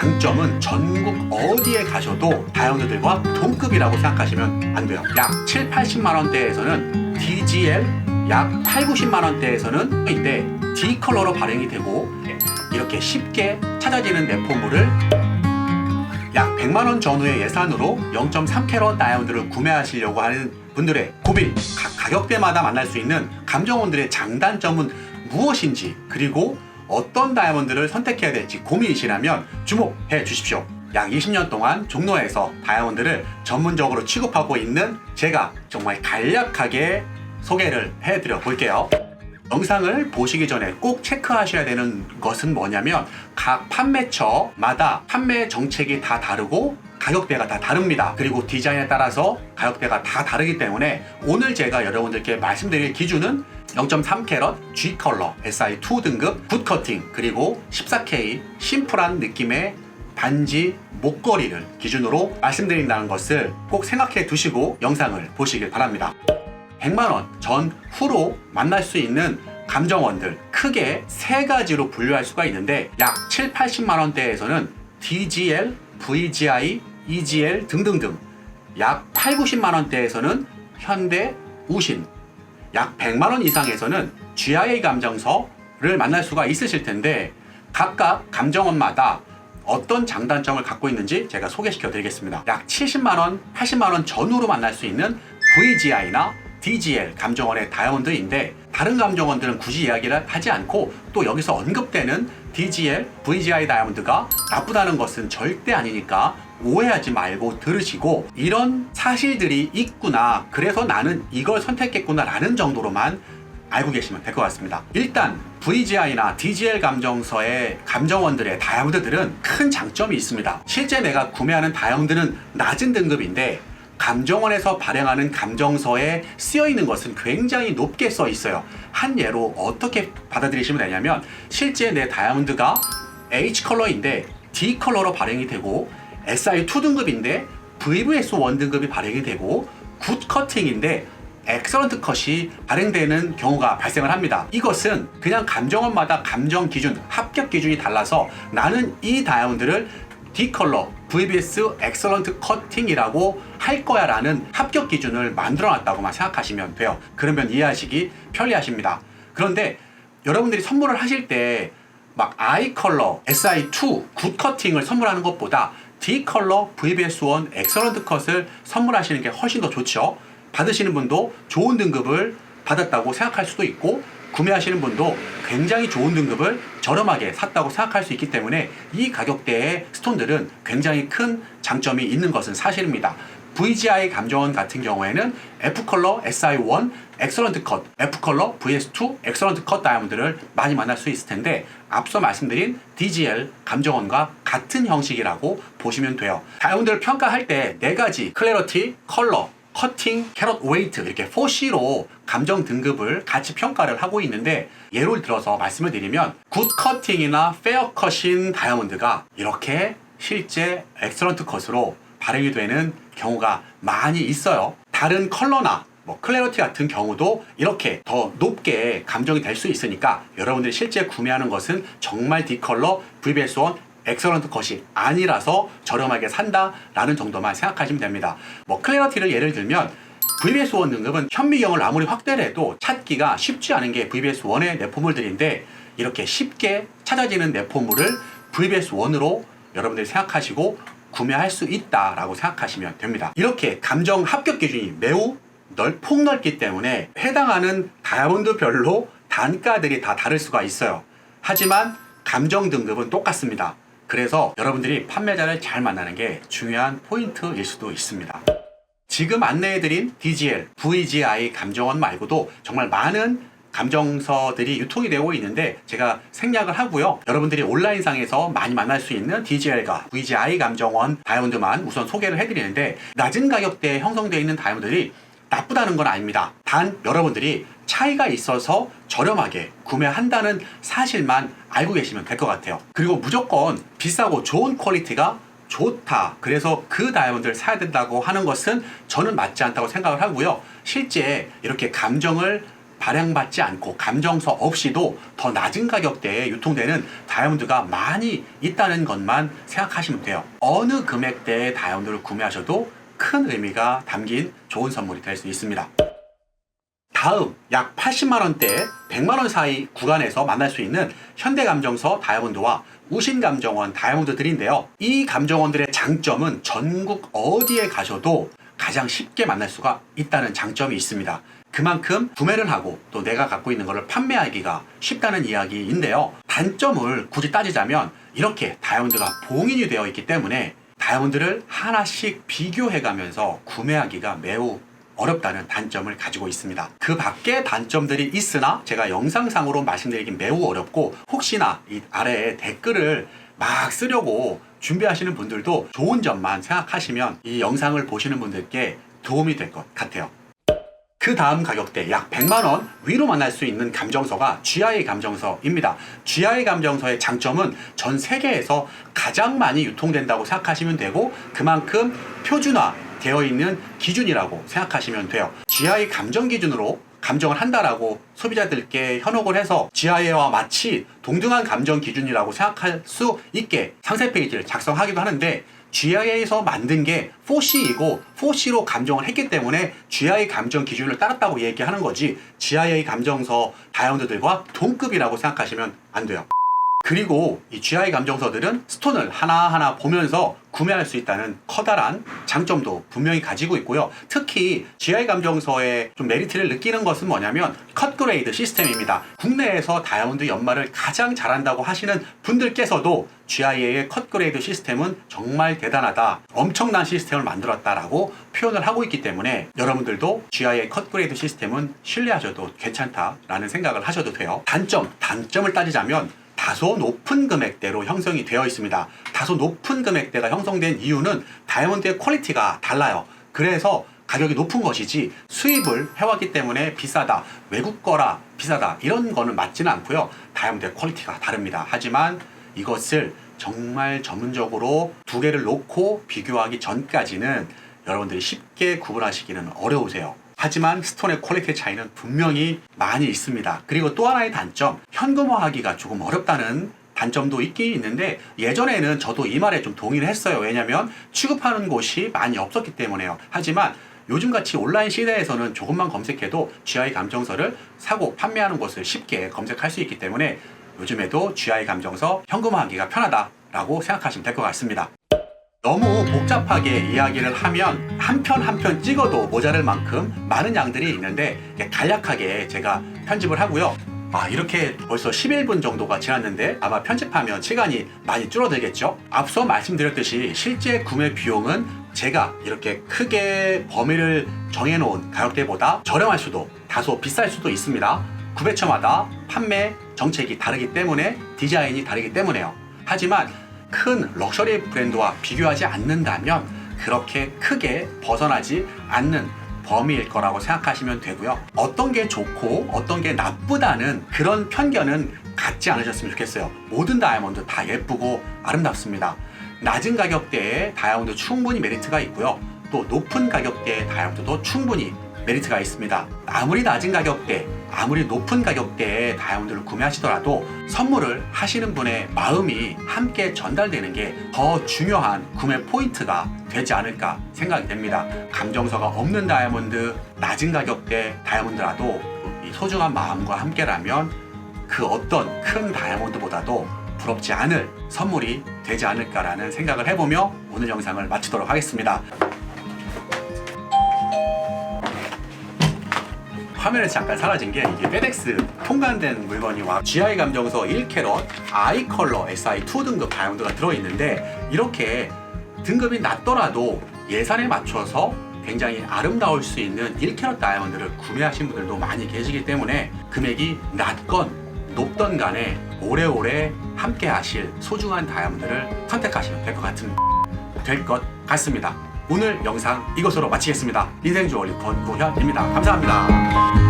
장점은 전국 어디에 가셔도 다이아몬드들과 동급이라고 생각하시면 안 돼요. 약 7, 80만 원대에서는 DGL 약 8, 90만 원대에서는 인데 D 컬러로 발행이 되고 이렇게 쉽게 찾아지는 내포물을 약 100만 원 전후의 예산으로 0.3캐럿 다이아몬드를 구매하시려고 하는 분들의 고민, 각 가격대마다 만날 수 있는 감정원들의 장단점은 무엇인지 그리고 어떤 다이아몬드를 선택해야 될지 고민이시라면 주목해 주십시오. 약 20년 동안 종로에서 다이아몬드를 전문적으로 취급하고 있는 제가 정말 간략하게 소개를 해드려 볼게요. 영상을 보시기 전에 꼭 체크하셔야 되는 것은 뭐냐면 각 판매처마다 판매 정책이 다 다르고 가격대가 다 다릅니다. 그리고 디자인에 따라서 가격대가 다 다르기 때문에 오늘 제가 여러분들께 말씀드릴 기준은 0.3캐럿 G 컬러 SI2 등급 굿 커팅 그리고 14K 심플한 느낌의 반지 목걸이를 기준으로 말씀드린다는 것을 꼭 생각해 두시고 영상을 보시길 바랍니다. 100만원 전후로 만날 수 있는 감정원들 크게 세 가지로 분류할 수가 있는데 약 7, 80만원대에서는 DGL, VGI, EGL 등등등 약 8, 90만원대에서는 현대, 우신 약 100만 원 이상에서는 GIA 감정서를 만날 수가 있으실 텐데 각각 감정원마다 어떤 장단점을 갖고 있는지 제가 소개시켜 드리겠습니다. 약 70만 원, 80만 원 전후로 만날 수 있는 VGI나 DGL 감정원의 다이아몬드인데 다른 감정원들은 굳이 이야기를 하지 않고 또 여기서 언급되는 DGL, VGI 다이아몬드가 나쁘다는 것은 절대 아니니까 오해하지 말고 들으시고 이런 사실들이 있구나 그래서 나는 이걸 선택했구나 라는 정도로만 알고 계시면 될 것 같습니다. 일단 VGI나 DGL 감정서의 감정원들의 다이아몬드들은 큰 장점이 있습니다. 실제 내가 구매하는 다이아몬드는 낮은 등급인데 감정원에서 발행하는 감정서에 쓰여 있는 것은 굉장히 높게 써 있어요. 한 예로 어떻게 받아들이시면 되냐면 실제 내 다이아몬드가 H 컬러인데 D 컬러로 발행이 되고 SI2 등급인데 VVS1 등급이 발행이 되고 굿 커팅인데 엑설런트 컷이 발행되는 경우가 발생을 합니다. 이것은 그냥 감정원마다 감정 기준, 합격 기준이 달라서 나는 이 다이아몬드를 D 컬러 VBS 엑설런트 커팅이라고 할 거야 라는 합격 기준을 만들어 놨다고만 생각하시면 돼요. 그러면 이해하시기 편리하십니다. 그런데 여러분들이 선물을 하실 때막 I 컬러, SI2 굿 커팅을 선물하는 것보다 D 컬러 VBS1 엑설런트 컷을 선물하시는 게 훨씬 더 좋죠. 받으시는 분도 좋은 등급을 받았다고 생각할 수도 있고 구매하시는 분도 굉장히 좋은 등급을 저렴하게 샀다고 생각할 수 있기 때문에 이 가격대의 스톤들은 굉장히 큰 장점이 있는 것은 사실입니다. VGI 감정원 같은 경우에는 F컬러 SI1 엑설런트 컷, F컬러 VS2 엑설런트 컷 다이아몬드를 많이 만날 수 있을 텐데 앞서 말씀드린 DGL 감정원과 같은 형식이라고 보시면 돼요. 다이아몬드를 평가할 때 네 가지 클래러티, 컬러, 커팅, 캐럿 웨이트 이렇게 4C로 감정 등급을 같이 평가를 하고 있는데 예를 들어서 말씀을 드리면 굿 커팅이나 페어 컷인 다이아몬드가 이렇게 실제 엑설런트 컷으로 발행이 되는 경우가 많이 있어요. 다른 컬러나 뭐 클래러티 같은 경우도 이렇게 더 높게 감정이 될 수 있으니까 여러분들이 실제 구매하는 것은 정말 D컬러 VBS1 엑설런트 컷이 아니라서 저렴하게 산다라는 정도만 생각하시면 됩니다. 뭐 클래러티를 예를 들면 VBS1 등급은 현미경을 아무리 확대를 해도 찾기가 쉽지 않은 게 VBS1의 내포물들인데 이렇게 쉽게 찾아지는 내포물을 VBS1으로 여러분들이 생각하시고 구매할 수 있다라고 생각하시면 됩니다. 이렇게 감정 합격 기준이 매우 넓, 폭넓기 때문에 해당하는 다이아몬드별로 단가들이 다 다를 수가 있어요. 하지만 감정 등급은 똑같습니다. 그래서 여러분들이 판매자를 잘 만나는 게 중요한 포인트일 수도 있습니다. 지금 안내해드린 DGL, VGI 감정원 말고도 정말 많은 감정서들이 유통이 되고 있는데 제가 생략을 하고요. 여러분들이 온라인상에서 많이 만날 수 있는 DGL과 VGI 감정원 다이아몬드만 우선 소개를 해드리는데 낮은 가격대에 형성되어 있는 다이아몬드들이 나쁘다는 건 아닙니다. 단 여러분들이 차이가 있어서 저렴하게 구매한다는 사실만 알고 계시면 될 것 같아요. 그리고 무조건 비싸고 좋은 퀄리티가 좋다. 그래서 그 다이아몬드를 사야 된다고 하는 것은 저는 맞지 않다고 생각을 하고요. 실제 이렇게 감정을 발행받지 않고 감정서 없이도 더 낮은 가격대에 유통되는 다이아몬드가 많이 있다는 것만 생각하시면 돼요. 어느 금액대의 다이아몬드를 구매하셔도 큰 의미가 담긴 좋은 선물이 될 수 있습니다. 다음 약 80만 원대 100만 원 사이 구간에서 만날 수 있는 현대감정서 다이아몬드와 우신감정원 다이아몬드들인데요. 이 감정원들의 장점은 전국 어디에 가셔도 가장 쉽게 만날 수가 있다는 장점이 있습니다. 그만큼 구매를 하고 또 내가 갖고 있는 것을 판매하기가 쉽다는 이야기인데요. 단점을 굳이 따지자면 이렇게 다이아몬드가 봉인이 되어 있기 때문에 다이아몬드를 하나씩 비교해 가면서 구매하기가 매우 어렵다는 단점을 가지고 있습니다. 그 밖에 단점들이 있으나 제가 영상상으로 말씀드리긴 매우 어렵고 혹시나 이 아래에 댓글을 막 쓰려고 준비하시는 분들도 좋은 점만 생각하시면 이 영상을 보시는 분들께 도움이 될 것 같아요. 그 다음 가격대 약 100만원 위로 만날 수 있는 감정서가 GI 감정서입니다. GI 감정서의 장점은 전 세계에서 가장 많이 유통된다고 생각하시면 되고 그만큼 표준화 되어 있는 기준이라고 생각하시면 돼요. GI 감정 기준으로 감정을 한다라고 소비자들께 현혹을 해서 GI와 마치 동등한 감정 기준이라고 생각할 수 있게 상세 페이지를 작성하기도 하는데 GI에서 만든 게 4C이고 4C로 감정을 했기 때문에 GI 감정 기준을 따랐다고 얘기하는 거지 GIA 감정서 다이아몬드들과 동급이라고 생각하시면 안 돼요. 그리고 이 GI 감정서들은 스톤을 하나하나 보면서 구매할 수 있다는 커다란 장점도 분명히 가지고 있고요. 특히 GI 감정서의 좀 메리트를 느끼는 것은 뭐냐면 컷 그레이드 시스템입니다. 국내에서 다이아몬드 연말을 가장 잘한다고 하시는 분들께서도 GIA의 컷 그레이드 시스템은 정말 대단하다. 엄청난 시스템을 만들었다라고 표현을 하고 있기 때문에 여러분들도 GIA 컷 그레이드 시스템은 신뢰하셔도 괜찮다라는 생각을 하셔도 돼요. 단점, 단점을 따지자면 다소 높은 금액대로 형성이 되어 있습니다. 다소 높은 금액대가 형성된 이유는 다이아몬드의 퀄리티가 달라요. 그래서 가격이 높은 것이지 수입을 해왔기 때문에 비싸다, 외국 거라 비싸다 이런 거는 맞지는 않고요. 다이아몬드의 퀄리티가 다릅니다. 하지만 이것을 정말 전문적으로 두 개를 놓고 비교하기 전까지는 여러분들이 쉽게 구분하시기는 어려우세요. 하지만 스톤의 퀄리티 차이는 분명히 많이 있습니다. 그리고 또 하나의 단점, 현금화하기가 조금 어렵다는 단점도 있긴 있는데 예전에는 저도 이 말에 좀 동의를 했어요. 왜냐면 취급하는 곳이 많이 없었기 때문에요. 하지만 요즘같이 온라인 시대에서는 조금만 검색해도 GI 감정서를 사고 판매하는 곳을 쉽게 검색할 수 있기 때문에 요즘에도 GI 감정서 현금화하기가 편하다라고 생각하시면 될 것 같습니다. 너무 복잡하게 이야기를 하면 한 편 한 편 찍어도 모자랄 만큼 많은 양들이 있는데 간략하게 제가 편집을 하고요. 아, 이렇게 벌써 11분 정도가 지났는데 아마 편집하면 시간이 많이 줄어들겠죠? 앞서 말씀드렸듯이 실제 구매 비용은 제가 이렇게 크게 범위를 정해놓은 가격대보다 저렴할 수도 다소 비쌀 수도 있습니다. 구매처마다 판매 정책이 다르기 때문에 디자인이 다르기 때문에요. 하지만 큰 럭셔리 브랜드와 비교하지 않는다면 그렇게 크게 벗어나지 않는 범위일 거라고 생각하시면 되고요. 어떤 게 좋고 어떤 게 나쁘다는 그런 편견은 갖지 않으셨으면 좋겠어요. 모든 다이아몬드 다 예쁘고 아름답습니다. 낮은 가격대에 다이아몬드 충분히 메리트가 있고요. 또 높은 가격대의 다이아몬드도 충분히 메리트가 있습니다. 아무리 낮은 가격대, 아무리 높은 가격대의 다이아몬드를 구매하시더라도 선물을 하시는 분의 마음이 함께 전달되는 게 더 중요한 구매 포인트가 되지 않을까 생각이 됩니다. 감정서가 없는 다이아몬드, 낮은 가격대 다이아몬드라도 이 소중한 마음과 함께라면 그 어떤 큰 다이아몬드보다도 부럽지 않을 선물이 되지 않을까라는 생각을 해보며 오늘 영상을 마치도록 하겠습니다. 화면에서 잠깐 사라진 게 이게 페덱스 통관된 물건이 와 GI 감정서 1캐럿 I 컬러 SI2 등급 다이아몬드가 들어있는데 이렇게 등급이 낮더라도 예산에 맞춰서 굉장히 아름다울 수 있는 1캐럿 다이아몬드를 구매하신 분들도 많이 계시기 때문에 금액이 낮건 높던 간에 오래오래 함께 하실 소중한 다이아몬드를 선택하시면 될 것 같은 될것 같습니다. 오늘 영상 이것으로 마치겠습니다. 인생주얼리 권고현입니다. 감사합니다.